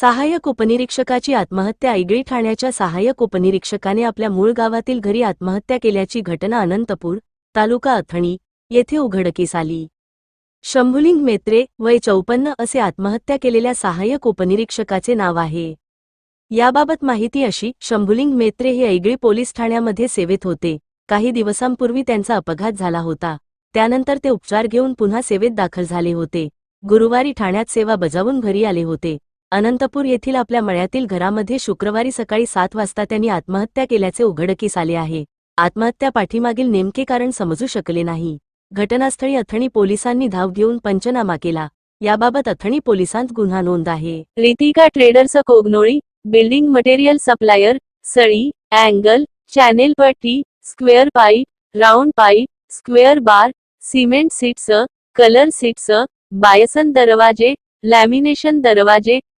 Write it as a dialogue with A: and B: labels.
A: सहाय्यक उपनिरीक्षकाची आत्महत्या ऐगळी ठाण्याच्या सहाय्यक उपनिरीक्षकाने आपल्या मूळ गावातील घरी आत्महत्या केल्याची घटना अनंतपूर तालुका अथणी येथे उघडकीस आली. शंभुलिंग मेत्रे वय चौपन्न असे आत्महत्या केलेल्या सहाय्यक उपनिरीक्षकाचे नाव आहे. याबाबत माहिती अशी शंभुलिंग मेत्रे हे ऐगळी पोलीस ठाण्यामध्ये सेवेत होते. काही दिवसांपूर्वी त्यांचा अपघात झाला होता. त्यानंतर ते उपचार घेऊन पुन्हा सेवेत दाखल झाले होते. गुरुवारी ठाण्यात सेवा बजावून घरी आले होते. अनंतपूर येथील आपल्या मळ्यातील घरामध्ये शुक्रवारी सकाळी सात वाजता त्यांनी आत्महत्या केल्याचे उघडकीस आले आहे. आत्महत्या पाठीमागील नेमके कारण समजू शकले नाही. घटनास्थळी अथणी पोलिसांनी धाव घेऊन पंचनामा केला. याबाबत अथणी पोलिसांत गुन्हा नोंद आहे. Ritika traders Kognoli building material supplier सळी angle channel पट्टी square pipe round pipe square bar cement sheets colour sheets Bison दरवाजे लॅमिनेशन दरवाजे